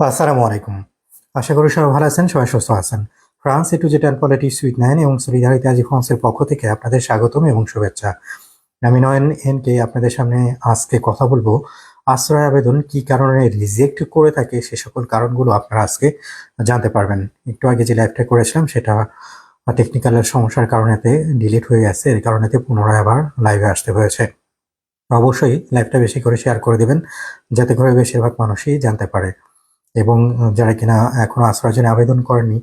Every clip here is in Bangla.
আসসালামু আলাইকুম। আশা করি সবাই ভালো আছেন, সবাই সুস্থ আছেন। ফ্রান্স এটু জেটান পলিটিক্স উইথ নাইন এবং সলিদারিতে আজি ফ্রান্সের পক্ষ থেকে আপনাদের স্বাগতম এবং শুভেচ্ছা। আমি নয়ন এনকে আপনাদের সামনে আজকে কথা বলব। আশ্রয় আবেদন কি কারণে রিজেক্ট করে থাকে, সে সকল কারণগুলো আপনারা আজকে জানতে পারবেন। একটু আগে যে লাইভটা করেছিলাম, সেটা টেকনিক্যালের সমস্যার কারণেতে ডিলিট হয়ে গেছে। এর কারণেতে পুনরায় আবার লাইভে আসতে হয়েছে। অবশ্যই লাইভটা বেশি করে শেয়ার করে দেবেন, যাতে করে বেশিরভাগ মানুষই জানতে পারে। এবং যারা কিনা এখনও আশ্রয়ের জন্য আবেদন করেননি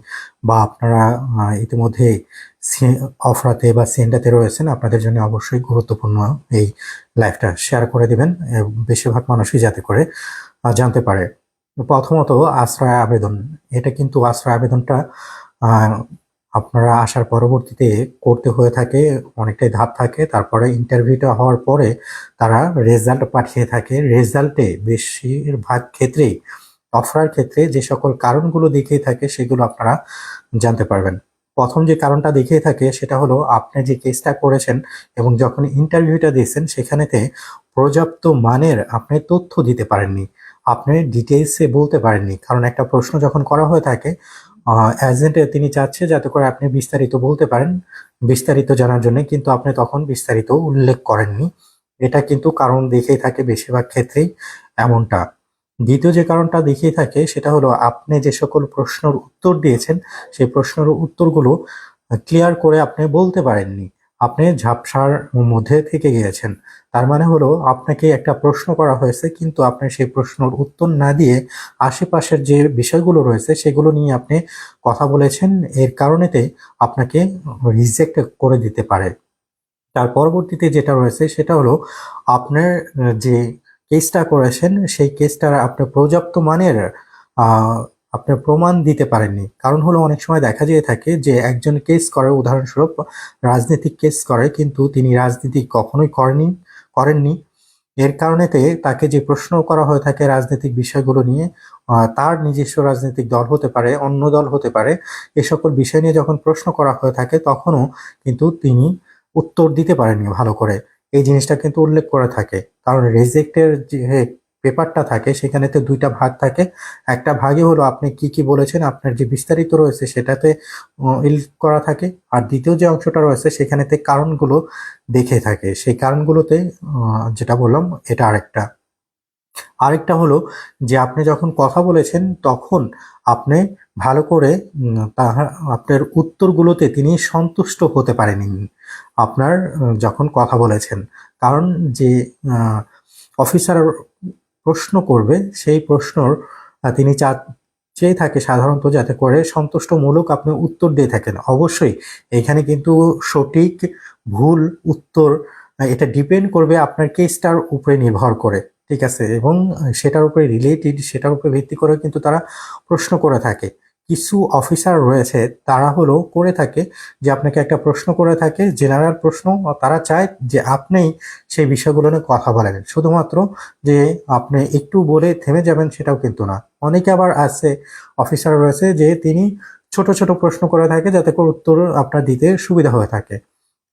বা আপনারা ইতিমধ্যে অফরাতে বা সেন্ডাতে রয়েছেন, আপনাদের জন্য অবশ্যই গুরুত্বপূর্ণ এই লাইভটা শেয়ার করে দিবেন বেশিরভাগ মানুষই যাতে করে জানতে পারে। প্রথমত আশ্রয় আবেদন, এটা কিন্তু আশ্রয় আবেদনটা আপনারা আসার পরবর্তীতে করতে হয়ে থাকে, অনেকটাই ধাপ থাকে, তারপরে ইন্টারভিউটা হওয়ার পরে তারা রেজাল্ট পাঠিয়ে থাকে। রেজাল্টে বেশিরভাগ ক্ষেত্রেই অফার ক্ষেত্রে যে সকল কারণগুলো দেখিয়ে থাকে, সেগুলো আপনারা জানতে পারবেন। প্রথম যে কারণটা দেখিয়ে থাকে, সেটা হলো আপনি যে কেসটা করেছেন এবং যখন ইন্টারভিউটা দিয়েছেন, সেখানেতে পর্যাপ্ত মানের আপনি তথ্য দিতে পারেননি। আপনি ডিটেলসে বলতে পারেননি। কারণ একটা প্রশ্ন যখন করা হয়ে থাকে এজেন্টে তিনি চাচ্ছে যাতে করে আপনি বিস্তারিত বলতে পারেন, বিস্তারিত জানার জন্য, কিন্তু আপনি তখন বিস্তারিত উল্লেখ করেননি। এটা কিন্তু কারণ দেখেই থাকে, বেশিরভাগ ক্ষেত্রেই এমনটা। দ্বিতীয় যে কারণটা দেখিয়ে থাকে সেটা হলো আপনি যে সকল প্রশ্নের উত্তর দিয়েছেন, সেই প্রশ্নের উত্তরগুলো ক্লিয়ার করে আপনি বলতে পারেননি। আপনি ঝাপসার মধ্যে থেকে গিয়েছেন। তার মানে হলো আপনাকে একটা প্রশ্ন করা হয়েছে, কিন্তু আপনি সেই প্রশ্নের উত্তর না দিয়ে আশেপাশের যে বিষয়গুলো রয়েছে সেগুলো নিয়ে আপনি কথা বলেছেন, এর কারণেতে আপনাকে রিজেক্ট করে দিতে পারে। তার পরবর্তীতে যেটা রয়েছে সেটা হলো আপনার যে কেসটা করেছেন, সেই কেসটার আপনার পর্যাপ্ত মানের আপনার প্রমাণ দিতে পারেননি। কারণ হলো অনেক সময় দেখা যেয়ে থাকে যে একজন কেস করে, উদাহরণস্বরূপ রাজনৈতিক কেস করে, কিন্তু তিনি রাজনীতি কখনোই করেনি, করেননি। এর কারণেতে তাকে যে প্রশ্ন করা হয়ে থাকে রাজনৈতিক বিষয়গুলো নিয়ে তার নিজস্ব রাজনৈতিক দল হতে পারে, অন্য দল হতে পারে, এ সকল বিষয় নিয়ে যখন প্রশ্ন করা হয়ে থাকে, তখনও কিন্তু তিনি উত্তর দিতে পারেননি ভালো করে। এই জিনিসটা কিন্তু উল্লেখ করা থাকে। কারণ রেজেক্টের যে পেপারটা থাকে সেখানে তো দুইটা ভাগ থাকে। একটা ভাগই হলো আপনি কি কি বলেছেন, আপনার যে বিস্তারিত রয়েছে সেটাতে উল্লেখ করা থাকে। আর দ্বিতীয় যে অংশটা রয়েছে, সেখানেতে কারণগুলো দেখে থাকে। সেই কারণগুলোতে যেটা বললাম, এটা আরেকটা। আরেকটা হলো যে আপনি যখন কথা বলেছেন, তখন আপনি ভালো করে তাহার আপনার উত্তরগুলোতে তিনি সন্তুষ্ট হতে পারেননি আপনার যখন কথা বলেছেন। কারণ যে অফিসার প্রশ্ন করবে, সেই প্রশ্নর তিনি চা, চেয়ে থাকে সাধারণত যাতে করে সন্তুষ্টমূলক আপনি উত্তর দিয়ে থাকেন। অবশ্যই এখানে কিন্তু সঠিক ভুল উত্তর এটা ডিপেন্ড করবে আপনার কেসটার উপরে নির্ভর করে। ঠিক আছে, এবং সেটার উপরে রিলেটেড সেটার উপরে ভিত্তি করে কিন্তু তারা প্রশ্ন করে থাকে। কিছু অফিসার রয়েছে, তারা হলো করে থাকে যে আপনাকে একটা প্রশ্ন করে থাকে জেনারেল প্রশ্ন, তারা চায় যে আপনি সেই বিষয়গুলো নিয়ে কথা বলেন। শুধুমাত্র যে আপনি একটু বলে থেমে যাবেন সেটাও কিন্তু না। অনেকে আবার আছে অফিসার রয়েছে যে তিনি ছোট ছোট প্রশ্ন করে থাকে যাতে করে উত্তর আপনার দিতে সুবিধা হয়ে থাকে।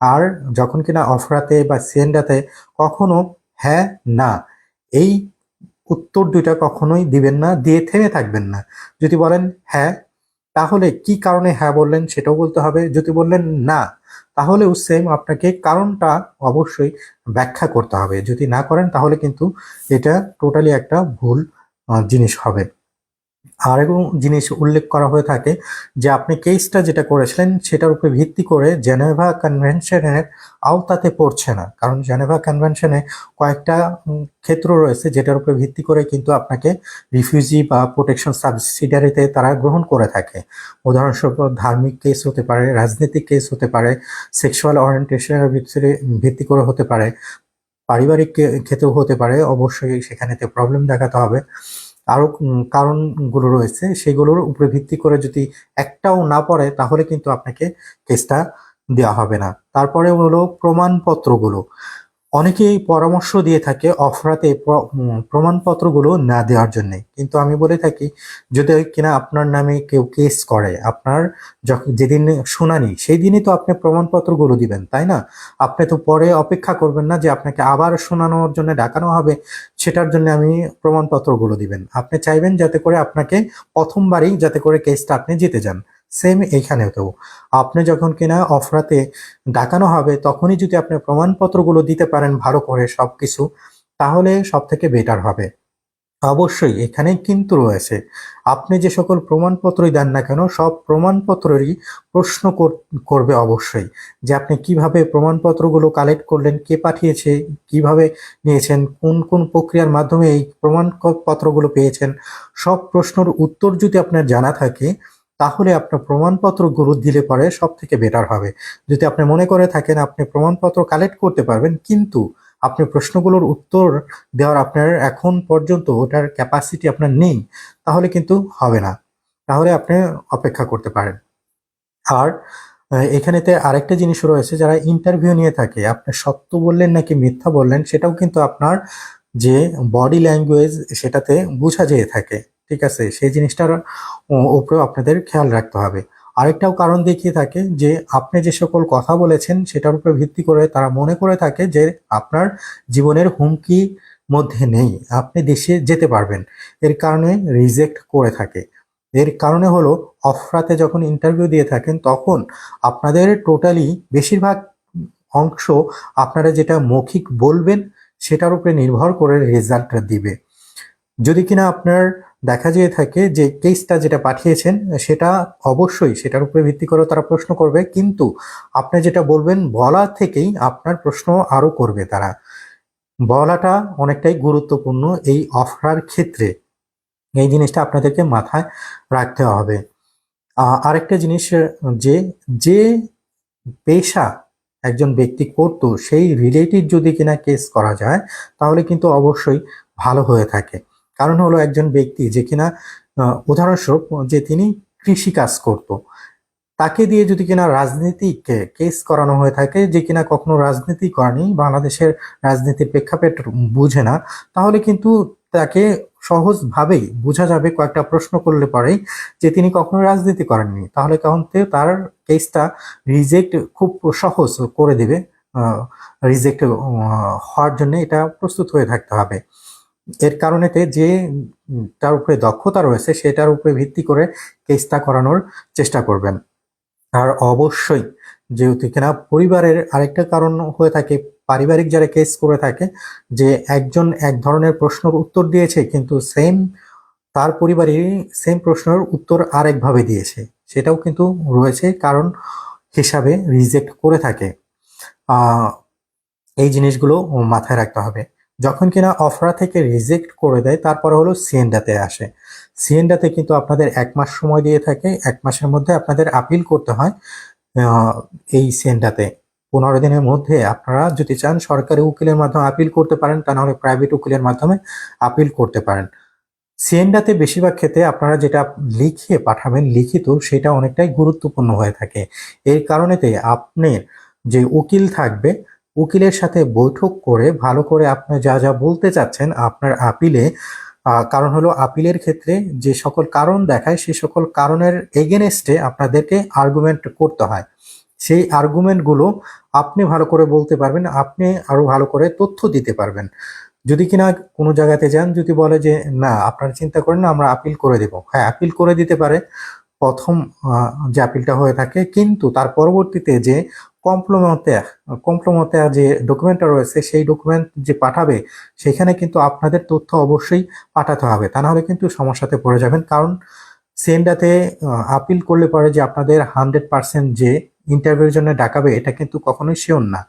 আর যখন কিনা অফরাতে বা সেন্ডাতে কখনো হ্যাঁ না এই উত্তর দুইটা কখনোই দিবেন না, দিয়ে থেমে থাকবেন না। যদি বলেন হ্যাঁ তাহলে কি কারণে হ্যাঁ বললেন সেটাও বলতে হবে। যদি বললেন না, তাহলেও সেম আপনাকে কারণটা অবশ্যই ব্যাখ্যা করতে হবে। যদি না করেন, তাহলে কিন্তু এটা টোটালি একটা ভুল জিনিস হবে। আর এবং জিনিস উল্লেখ করা হয়ে থাকে যে আপনি কেসটা যেটা করেছিলেন সেটার উপরে ভিত্তি করে জেনেভা কনভেনশনের আওতাতে পড়ছে না। কারণ জেনেভা কনভেনশনে কয়েকটা ক্ষেত্র রয়েছে যেটার উপরে ভিত্তি করে কিন্তু আপনাকে রিফিউজি বা প্রোটেকশন সাবসিডারিতে তারা গ্রহণ করে থাকে। উদাহরণস্বরূপ ধার্মিক কেস হতে পারে, রাজনৈতিক কেস হতে পারে সেক্সুয়াল ওরিয়েন্টেশনের ভিতরে ভিত্তি করে হতে পারে, পারিবারিক ক্ষেত্রেও হতে পারে। অবশ্যই সেখানেতে প্রবলেম দেখাতে হবে। আরও উম, কারণগুলো রয়েছে সেগুলোর উপরে ভিত্তি করে যদি একটাও না পড়ে তাহলে কিন্তু আপনাকে কেসটা দেওয়া হবে না। তারপরে হলো প্রমাণপত্রগুলো। অনেকেই পরামর্শ দিয়ে থাকে অফরাতে প্রমাণপত্রগুলো না দেওয়ার জন্য। কিন্তু আমি বলে থাকি, যদি কিনা আপনার নামে কেউ কেস করে, আপনার যখন যেদিন শুনানি সেই দিনই তো আপনি প্রমাণপত্রগুলো দিবেন, তাই না? আপনি তো পরে অপেক্ষা করবেন না যে আপনাকে আবার শোনানোর জন্য ডাকানো হবে, সেটার জন্য আমি প্রমাণপত্রগুলো দিবেন। আপনি চাইবেন যাতে করে আপনাকে প্রথমবারই যাতে করে কেসটা আপনি জিতে যান। সেম এইখানেও তো। আপনি যখন কিনা অফরাতে ডাকানো হবে, তখনই যদি আপনি প্রমাণপত্রগুলো দিতে পারেন ভালো করে সবকিছু, তাহলে সব থেকে বেটার হবে। অবশ্যই এখানে কিন্তু রয়েছে। আপনি যে সকল প্রমাণপত্রই দেন না কেন, সব প্রমাণপত্রেরই প্রশ্ন কর- করবে অবশ্যই যে আপনি কীভাবে প্রমাণপত্রগুলো কালেক্ট করলেন, কে পাঠিয়েছে, কীভাবে নিয়েছেন, কোন কোন প্রক্রিয়ার মাধ্যমে এই প্রমাণপত্রগুলো পেয়েছেন, সব প্রশ্নের উত্তর যদি আপনার জানা থাকে তাহলে আপনার প্রমাণপত্র প্রমাণপত্রগুলো দিলে পরে সব থেকে বেটার হবে। যদি আপনি মনে করে থাকেন আপনি প্রমাণপত্র কালেক্ট করতে পারবেন, কিন্তু আপনি প্রশ্নগুলোর উত্তর দেওয়ার আপনার এখন পর্যন্ত ওটার ক্যাপাসিটি আপনার নেই, তাহলে কিন্তু হবে না। তাহলে আপনি অপেক্ষা করতে পারেন। আর এখানেতে আরেকটা জিনিস রয়েছে, যারা ইন্টারভিউ নিয়ে থাকে, আপনি সত্য বললেন নাকি মিথ্যা বললেন, সেটাও কিন্তু আপনার যে বডি ল্যাঙ্গুয়েজ সেটাতে বোঝা যেয়ে থাকে। ঠিক আছে, সেই জিনিসটার উপরেও আপনাদের খেয়াল রাখতে হবে। আরেকটাও কারণ দেখিয়ে থাকে যে, আপনি যে সকল কথা বলেছেন সেটার উপরে ভিত্তি করে তারা মনে করে থাকে যে, আপনার জীবনের হুমকি মধ্যে নেই, আপনি দেশে যেতে পারবেন। এর কারণে রিজেক্ট করে থাকে। এর কারণে হলো, অফরাতে যখন ইন্টারভিউ দিয়ে থাকেন, তখন আপনাদের টোটালি বেশিরভাগ অংশ আপনারা যেটা মৌখিক বলবেন, সেটার উপরে নির্ভর করে রেজাল্টটা দিবে। যদি কিনা আপনার দেখা যেয়ে থাকে যে কেসটা যেটা পাঠিয়েছেন, সেটা অবশ্যই সেটার উপরে ভিত্তি করে তারা প্রশ্ন করবে। কিন্তু আপনি যেটা বলবেন, বলা থেকেই আপনার প্রশ্ন আরও করবে তারা। বলাটা অনেকটাই গুরুত্বপূর্ণ এই অফার ক্ষেত্রে। এই জিনিসটা আপনাদেরকে মাথায় রাখতে হবে। আরেকটা জিনিস যে যে পেশা একজন ব্যক্তি করতো, সেই রিলেটেড যদি কিনা কেস করা যায়, তাহলে কিন্তু অবশ্যই ভালো হয়ে থাকে। কারণ হলো একজন ব্যক্তি যে কিনা উদাহরণস্বরূপ যে তিনি কৃষি কাজ করতো। তাকে দিয়ে যদি কিনা রাজনীতিক কেস করানো হয়ে থাকে, যে কিনা কখনো রাজনীতি করেনি, বাংলাদেশের রাজনীতির প্রেক্ষাপট বুঝে না, তাহলে কিন্তু তাকে সহজভাবেই বোঝা যাবে, কয়েকটা প্রশ্ন করলে পরেই যে তিনি কখনো রাজনীতি করেননি। তাহলে কারণ তার কেসটা রিজেক্ট খুব সহজ করে দেবে রিজেক্ট হওয়ার জন্য এটা প্রস্তুত হয়ে থাকতে হবে। এর কারণেতে যে তার উপরে দক্ষতা রয়েছে, সেটার উপরে ভিত্তি করে কেসটা করানোর চেষ্টা করবেন। আর অবশ্যই, যেহেতু কিনা পরিবারের আরেকটা কারণ হয়ে থাকে, পারিবারিক যারা কেস করে থাকে, যে একজন এক ধরনের প্রশ্নের উত্তর দিয়েছে, কিন্তু সেম তার পরিবারই সেম প্রশ্নের উত্তর আরেকভাবে দিয়েছে। সেটাও কিন্তু রয়েছে, কারণ হিসাবে রিজেক্ট করে থাকে। এই জিনিসগুলো মাথায় রাখতে হবে। যখন কিনা অফরা থেকে রিজেক্ট করে দেয়, তারপরে হলো সিএনডাতে আসে। সিএনডাতে কিন্তু আপনাদের এক মাস সময় দিয়ে থাকে, এক মাসের মধ্যে আপনাদের আপিল করতে হয় এই সিএনডাতে। পনেরো দিনের মধ্যে আপনারা যদি চান সরকারি উকিলের মাধ্যমে আপিল করতে পারেন, তা নাহলে প্রাইভেট উকিলের মাধ্যমে আপিল করতে পারেন। সিএনডাতে বেশিরভাগ ক্ষেত্রে আপনারা যেটা লিখে পাঠাবেন, লিখিত, সেটা অনেকটাই গুরুত্বপূর্ণ হয়ে থাকে। এর কারণেতে আপনার যে উকিল থাকবে উকিলের সাথে বৈঠক করে ভালো করে আপনি যা যা বলতে চাচ্ছেন আপনার আপিলে কারণ হলো আপিলের ক্ষেত্রে যে সকল কারণ দেখায় সেই সকল কারণের এগেনস্টে আপনাদেরকে আর্গুমেন্ট করতে হয়। সেই আর্গুমেন্টগুলো আপনি ভালো করে বলতে পারবেন, আপনি আরও ভালো করে তথ্য দিতে পারবেন। যদি কিনা কোনো জায়গাতে যান, যদি বলে যে, না, আপনারা চিন্তা করেন না, আমরা আপিল করে দেব। হ্যাঁ আপিল করে দিতে পারে। প্রথম যে আপিলটা হয়ে থাকে, কিন্তু তার পরবর্তীতে যে কমপ্লমতে কমপ্লমতে যে ডকুমেন্টটা রয়েছে, সেই ডকুমেন্ট যে পাঠাবে, সেখানে কিন্তু আপনাদের তথ্য অবশ্যই পাঠাতে হবে। তা নাহলে কিন্তু সমস্যাতে পড়ে যাবেন। কারণ সেন্ডাতে আপিল করলে পরে যে আপনাদের হান্ড্রেড পার্সেন্ট যে ইন্টারভিউর জন্য ডাকাবে, এটা কিন্তু কখনোই শিওর না।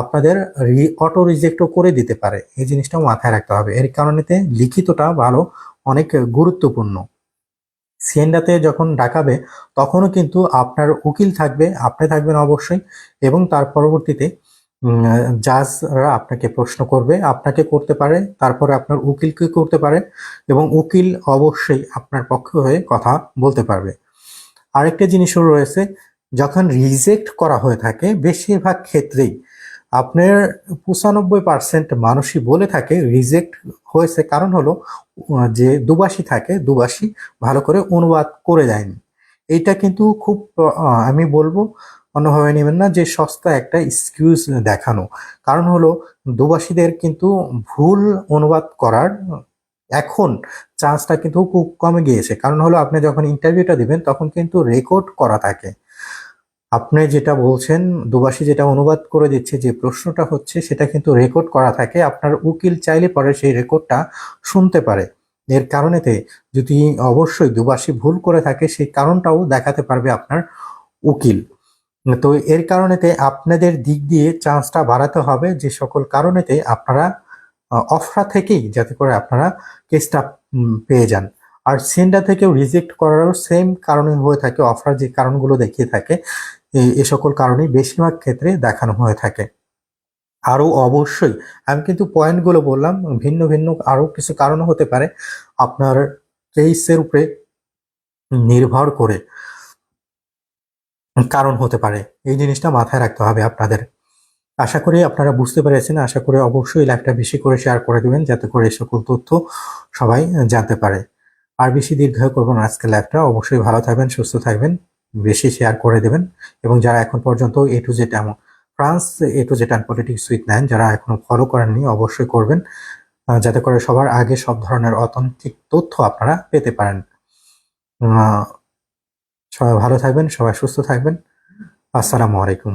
আপনাদের রি অটো রিজেক্টও করে দিতে পারে। এই জিনিসটাও মাথায় রাখতে হবে। এর কারণেতে লিখিতটা ভালো, অনেক গুরুত্বপূর্ণ। সিএনডাতে যখন ডাকাবে, তখনও কিন্তু আপনার উকিল থাকবে, আপনি থাকবেন অবশ্যই এবং তার পরবর্তীতে জাজরা আপনাকে প্রশ্ন করবে, আপনাকে করতে পারে, তারপরে আপনার উকিলকে করতে পারে এবং উকিল অবশ্যই আপনার পক্ষ হয়ে কথা বলতে পারবে। আরেকটা জিনিসও রয়েছে, যখন রিজেক্ট করা হয়ে থাকে, বেশিরভাগ ক্ষেত্রেই আপনার পঁচানব্বই পার্সেন্ট মানুষই বলে থাকে রিজেক্ট হয়েছে। কারণ হলো যে দুবাসী থাকে, দুবাসী ভালো করে অনুবাদ করে দেয়নি। এইটা কিন্তু খুব আমি বলব, অন্যভাবে নেবেন না যে সস্তা একটা এক্সকিউজ দেখানো। কারণ হলো, দুবাসীদের কিন্তু ভুল অনুবাদ করার এখন চান্সটা কিন্তু খুব কমে গিয়েছে। কারণ হলো, আপনি যখন ইন্টারভিউটা দিবেন, তখন কিন্তু রেকর্ড করা থাকে। আপনি যেটা বলছেন, দুবাসী যেটা অনুবাদ করে দিচ্ছে যে প্রশ্নটা হচ্ছে, সেটা কিন্তু রেকর্ড করা থাকে। আপনার উকিল চাইলে পরে সেই রেকর্ডটা শুনতে পারে। এর কারণেতে যদি অবশ্যই দুবাসী ভুল করে থাকে, সেই কারণটাও দেখাতে পারবে আপনার উকিল। তো এর কারণেতে আপনাদের দিক দিয়ে চান্সটা বাড়াতে হবে যে সকল কারণেতে আপনারা অফরা থেকেই যাতে করে আপনারা কেসটা পেয়ে যান। আর সেন্ডার থেকেও রিজেক্ট করারও সেম কারণে হয়ে থাকে অফার যে কারণগুলো দেখিয়ে থাকে, এ- সকল কারণেই বেশিরভাগ ক্ষেত্রে দেখানো হয়ে থাকে। আরও অবশ্যই, আমি কিন্তু পয়েন্টগুলো বললাম, ভিন্ন ভিন্ন আরও কিছু কারণ হতে পারে, আপনার কেসের উপরে নির্ভর করে কারণ হতে পারে। এই জিনিসটা মাথায় রাখতে হবে আপনাদের। আশা করি আপনারা বুঝতে পেরেছেন, আশা করি অবশ্যই লাইভটা বেশি করে শেয়ার করে দেবেন, যাতে করে সকল তথ্য সবাই জানতে পারে। আর বেশি দীর্ঘায়ু করব না আজকে লাইভটা অবশ্যই ভালো থাকবেন, সুস্থ থাকবেন, বেশি শেয়ার করে দেবেন। এবং যারা এখন পর্যন্ত এ টু জেড এমন France A to Z and politics with nine যারা এখনও ফলো করেননি, অবশ্যই করবেন। যাতে করে সবার আগে সব ধরনের অথেন্টিক তথ্য আপনারা পেতে পারেন। সবাই ভালো থাকবেন, সবাই সুস্থ থাকবেন। আসসালামু আলাইকুম।